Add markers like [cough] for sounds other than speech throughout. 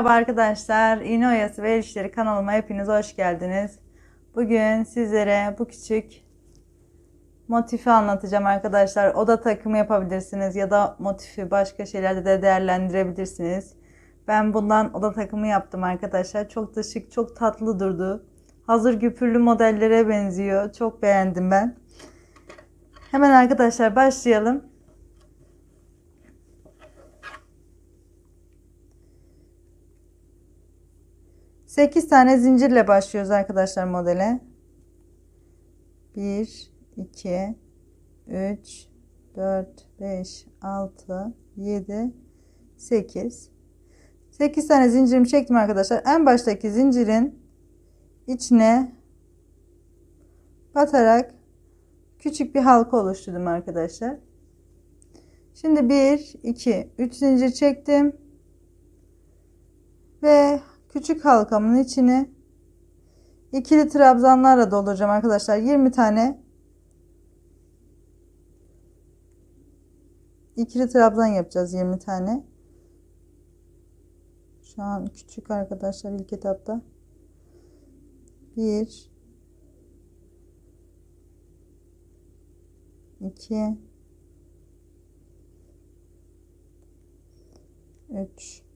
Merhaba arkadaşlar. İğne Oyası ve El kanalıma hepiniz hoş geldiniz. Bugün sizlere bu küçük motifi anlatacağım arkadaşlar. Oda takımı yapabilirsiniz ya da motifi başka şeylerde de değerlendirebilirsiniz. Ben bundan oda takımı yaptım arkadaşlar. Çok da şık, çok tatlı durdu. Hazır güpürlü modellere benziyor. Çok beğendim ben. Hemen arkadaşlar başlayalım. Sekiz tane zincirle başlıyoruz arkadaşlar modele. Bir, iki, üç, dört, beş, altı, yedi, sekiz. Sekiz tane zincirimi çektim arkadaşlar. En baştaki zincirin içine batarak küçük bir halka oluşturdum arkadaşlar. Şimdi 1 2 3 zincir çektim. Ve küçük halkamın içini ikili trabzanlarla dolduracağım arkadaşlar. 20 tane ikili trabzan yapacağız 20 tane. Şu an küçük arkadaşlar ilk etapta. 1 2 3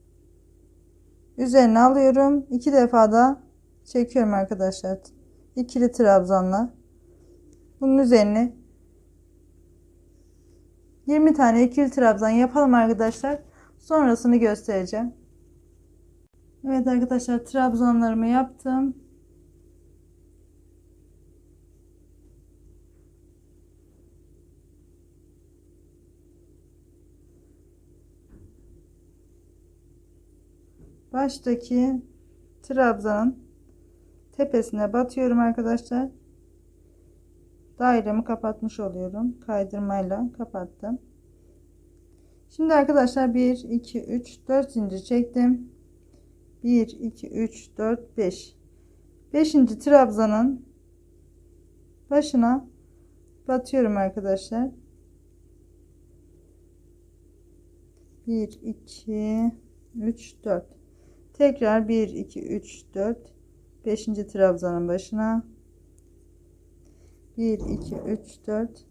Üzerine alıyorum. iki defa da çekiyorum arkadaşlar. İkili trabzanla. Bunun üzerine 20 tane ikili trabzan yapalım arkadaşlar. Sonrasını göstereceğim. Evet arkadaşlar trabzanlarımı yaptım. Baştaki trabzanın tepesine batıyorum arkadaşlar. Dairemi kapatmış oluyorum. Kaydırmayla kapattım. Şimdi arkadaşlar 1 2 3 4 zincir çektim. 1 2 3 4 5 5. trabzanın başına batıyorum arkadaşlar. 1 2 3 4 Tekrar 1, 2, 3, 4, 5. trabzanın başına 1, 2, 3, 4,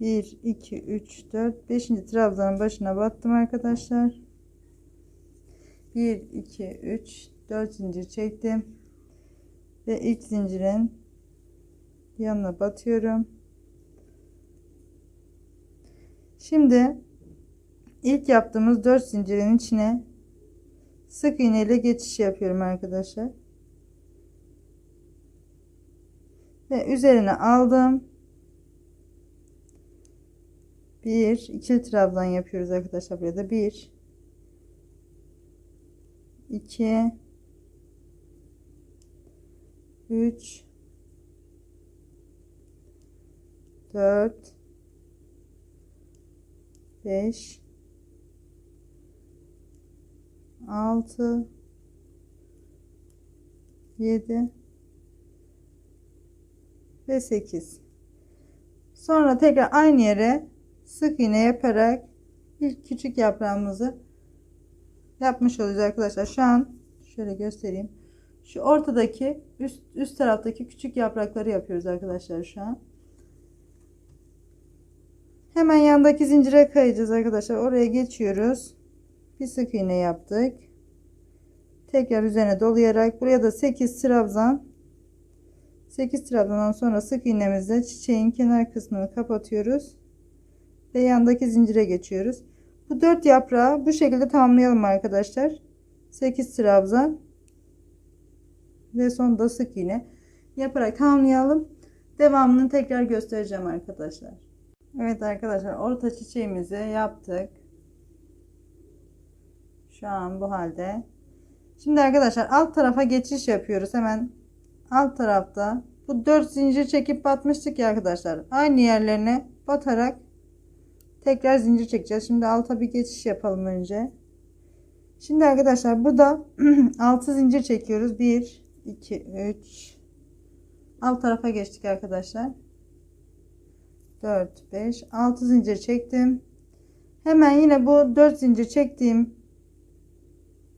1, 2, 3, 4, 5. trabzanın başına battım arkadaşlar. 1, 2, 3, 4 zincir çektim. Ve ilk zincirin yanına batıyorum. Şimdi ilk yaptığımız 4 zincirin içine sık iğne ile geçiş yapıyorum arkadaşlar. Ve üzerine aldım. Bir ikili trabzan yapıyoruz arkadaşlar burada. Bir iki üç dört beş 6 7 ve 8 sonra tekrar aynı yere sık iğne yaparak ilk küçük yaprağımızı yapmış olacağız arkadaşlar. Şu an şöyle göstereyim. Şu ortadaki üst, üst taraftaki küçük yaprakları yapıyoruz arkadaşlar şu an. Hemen yandaki zincire kayacağız arkadaşlar. Oraya geçiyoruz bir sık iğne yaptık. Tekrar üzerine dolayarak buraya da 8 trabzan. 8 trabzandan sonra sık iğnemizle çiçeğin kenar kısmını kapatıyoruz ve yandaki zincire geçiyoruz. Bu 4 yaprağı bu şekilde tamamlayalım arkadaşlar. 8 trabzan ve sonunda sık iğne yaparak tamamlayalım. Devamını tekrar göstereceğim arkadaşlar. Evet arkadaşlar orta çiçeğimizi yaptık şu an bu halde. Şimdi arkadaşlar alt tarafa geçiş yapıyoruz. Hemen alt tarafta bu 4 zincir çekip batmıştık ya arkadaşlar. Aynı yerlerine batarak tekrar zincir çekeceğiz. Şimdi alta bir geçiş yapalım önce. Şimdi arkadaşlar burada [clears throat] 6 zincir çekiyoruz. 1 2 3 alt tarafa geçtik arkadaşlar. 4 5 6 zincir çektim. Hemen yine bu 4 zincir çektiğim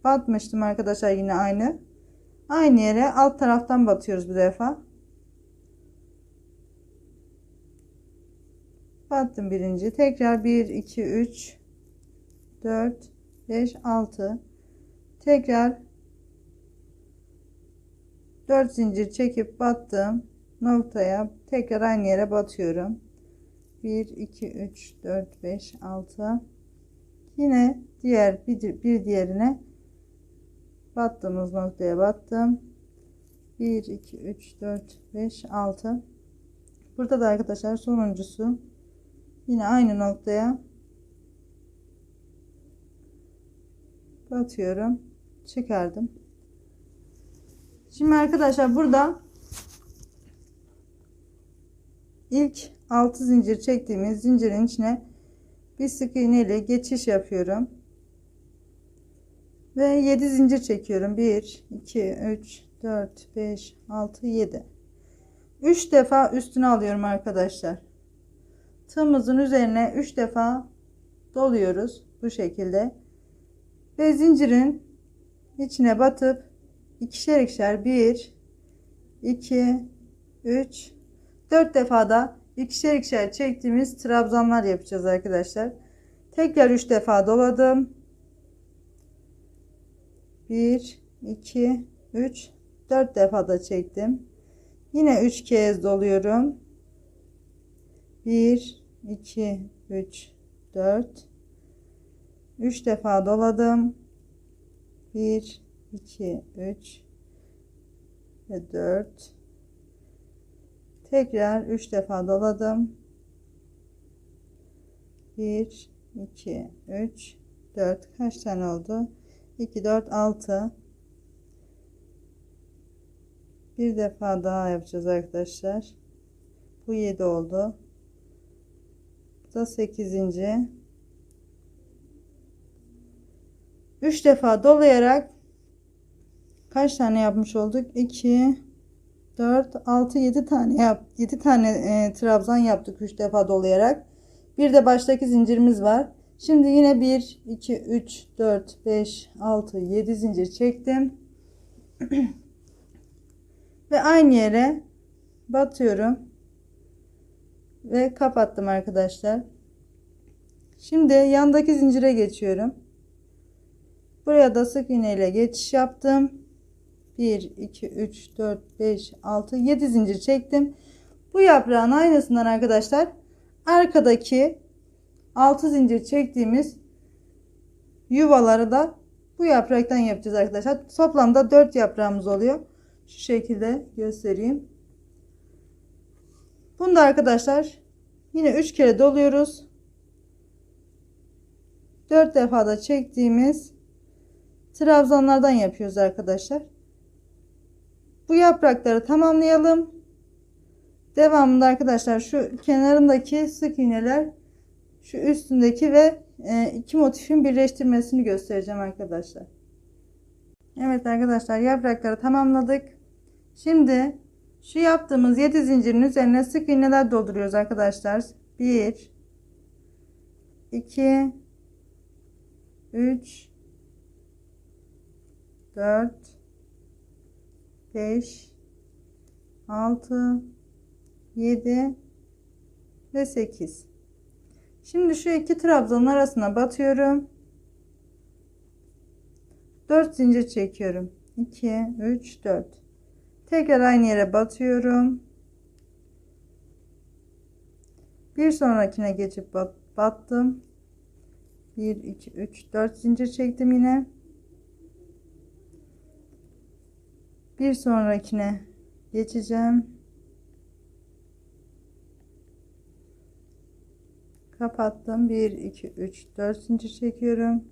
batmıştım arkadaşlar yine aynı. Aynı yere alt taraftan batıyoruz bu defa. Battım birinci. Tekrar 1, 2, 3, 4, 5, 6. Tekrar 4 zincir çekip battım noktaya tekrar aynı yere batıyorum. 1, 2, 3, 4, 5, 6. Yine diğer bir, bir diğerine battığımız noktaya battım. 1, 2, 3, 4, 5, 6. Burada da arkadaşlar sonuncusu yine aynı noktaya batıyorum. Çıkardım. Şimdi arkadaşlar burada ilk 6 zincir çektiğimiz zincirin içine bir sık iğne ile geçiş yapıyorum. Ve 7 zincir çekiyorum. 1 2 3 4 5 6 7. 3 defa üstüne alıyorum arkadaşlar. Tığımızın üzerine 3 defa doluyoruz bu şekilde. Ve zincirin içine batıp ikişer ikişer 1 2 3 4 defa da ikişer ikişer çektiğimiz trabzanlar yapacağız arkadaşlar. Tekrar 3 defa doladım. 1 2 3 4 defa da çektim. Yine 3 kez doluyorum. 1 2 3 4 3 defa doladım. 1 2 3 ve 4 tekrar 3 defa doladım 1 2 3 4 kaç tane oldu 2 4 6 bir defa daha yapacağız arkadaşlar. Bu 7 oldu. Bu da 8. 3 defa dolayarak kaç tane yapmış olduk? 2 4 6 7 tane yap 7 tane e, trabzan yaptık 3 defa dolayarak. Bir de baştaki zincirimiz var şimdi yine 1 2 3 4 5 6 7 zincir çektim. [clears throat] Ve aynı yere batıyorum. Ve kapattım arkadaşlar. Şimdi yandaki zincire geçiyorum. Buraya da sık iğne ile geçiş yaptım. 1 2 3 4 5 6 7 zincir çektim. Bu yaprağın aynısından arkadaşlar arkadaki 6 zincir çektiğimiz yuvaları da bu yapraktan yapacağız arkadaşlar. Toplamda 4 yaprağımız oluyor. Şu şekilde göstereyim. Bunu da arkadaşlar yine 3 kere doluyoruz. 4 defa da çektiğimiz trabzanlardan yapıyoruz arkadaşlar. Bu yaprakları tamamlayalım. Devamında arkadaşlar şu kenarındaki sık iğneler şu üstündeki ve e, iki motifin birleştirmesini göstereceğim arkadaşlar. Evet arkadaşlar yaprakları tamamladık. Şimdi şu yaptığımız 7 zincirin üzerine sık iğneler dolduruyoruz arkadaşlar. 1 2 3 4 5 6 7 ve 8 şimdi şu iki trabzanın arasına batıyorum. 4 zincir çekiyorum. 2 3 4 tekrar aynı yere batıyorum. Bir sonrakine geçip bat, battım. 1 2 3 4 zincir çektim yine. Bir sonrakine geçeceğim kapattım. 1 2 3 4 zincir çekiyorum.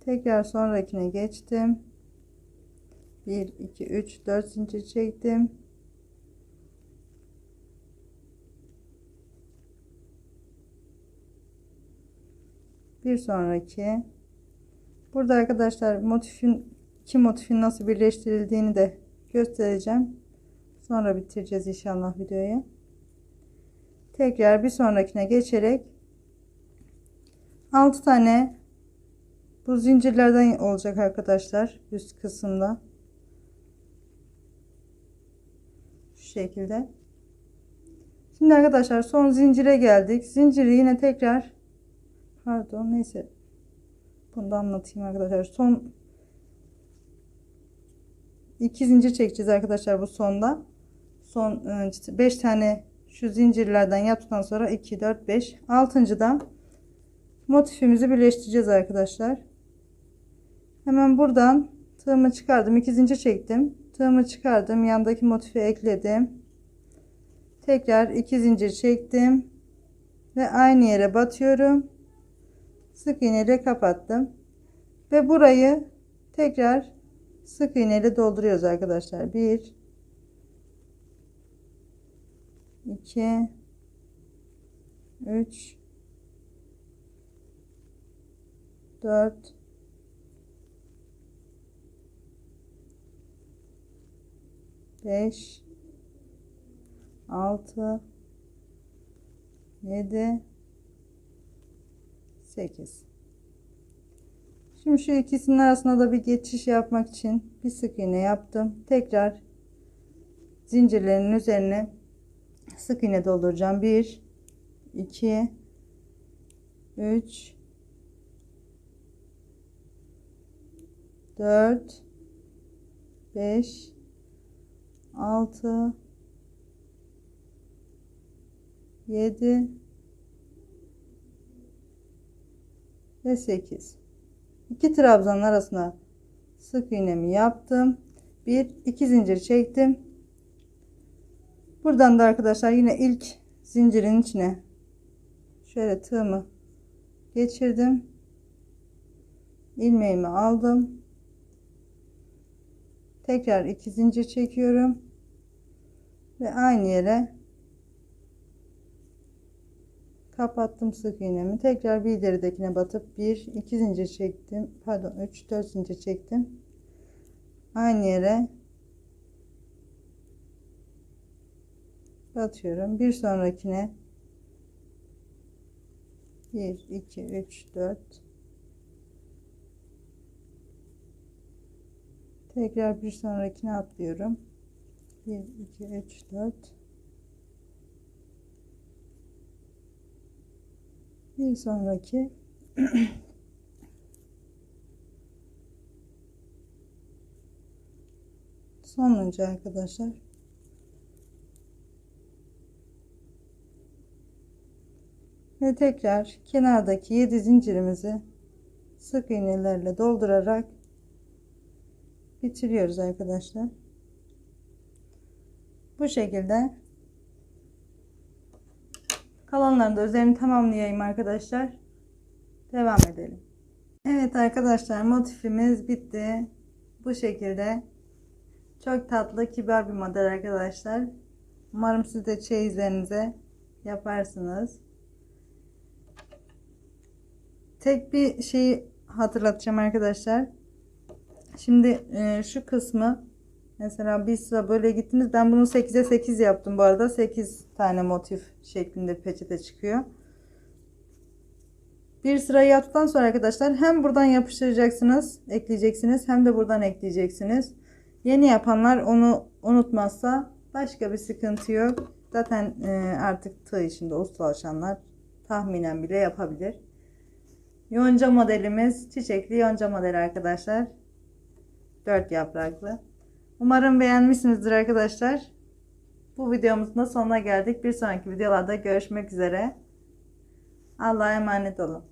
Tekrar sonrakine geçtim. 1 2 3 4 zincir çektim. Bir sonraki. Burada arkadaşlar motifin iki motifin nasıl birleştirildiğini de göstereceğim. Sonra bitireceğiz inşallah videoyu. Tekrar bir sonrakine geçerek 6 tane bu zincirlerden olacak arkadaşlar üst kısımda. Şu şekilde. Şimdi arkadaşlar son zincire geldik. Zinciri yine tekrar pardon neyse bunu da anlatayım arkadaşlar. Son iki zincir çekeceğiz arkadaşlar bu sonda. Son 5 tane şu zincirlerden yaptıktan sonra 2 4 5 6. da motifimizi birleştireceğiz arkadaşlar. Hemen buradan tığımı çıkardım. 2 zincir çektim. Tığımı çıkardım. Yandaki motifi ekledim. Tekrar 2 zincir çektim. Ve aynı yere batıyorum. Sık iğne ile kapattım. Ve burayı tekrar sık iğne ile dolduruyoruz arkadaşlar. 1 2 3 4 5 6 7 8 Şimdi şu ikisinin arasında da bir geçiş yapmak için bir sık iğne yaptım. Tekrar zincirlerin üzerine sık iğne dolduracağım. 1 2 3 4 5 6 7 ve 8 2 trabzanın arasına sık iğnemi yaptım. 1 2 zincir çektim. Buradan da arkadaşlar yine ilk zincirin içine şöyle tığımı geçirdim. ilmeğimi aldım. Tekrar iki zincir çekiyorum. Ve aynı yere kapattım sık iğnemi. Tekrar bir ileridekine batıp 1 2 zincir çektim. Pardon 3 4 zincir çektim. Aynı yere batıyorum. Bir sonrakine 1 2 3 4 tekrar bir sonrakine atlıyorum. 1 2 3 4 bir sonraki [clears throat] sonuncu arkadaşlar ve tekrar kenardaki 7 zincirimizi sık iğnelerle doldurarak bitiriyoruz arkadaşlar. Bu şekilde kalanlarını da üzerini tamamlayayım arkadaşlar. Devam edelim. Evet arkadaşlar motifimiz bitti. Bu şekilde çok tatlı kibar bir model arkadaşlar. Umarım siz de çeyizlerinize yaparsınız. Tek bir şeyi hatırlatacağım arkadaşlar. Şimdi e, şu kısmı mesela bir sıra böyle gittiniz. Ben bunu 8'e 8 yaptım bu arada. 8 tane motif şeklinde peçete çıkıyor. Bir sıra yaptıktan sonra arkadaşlar hem buradan yapıştıracaksınız, ekleyeceksiniz hem de buradan ekleyeceksiniz. Yeni yapanlar onu unutmazsa başka bir sıkıntı yok. Zaten e, artık tığ işinde ustalaşanlar tahminen bile yapabilir. Yonca modelimiz çiçekli yonca modeli arkadaşlar. 4 yapraklı. Umarım beğenmişsinizdir arkadaşlar. Bu videomuzun da sonuna geldik. Bir sonraki videolarda görüşmek üzere. Allah'a emanet olun.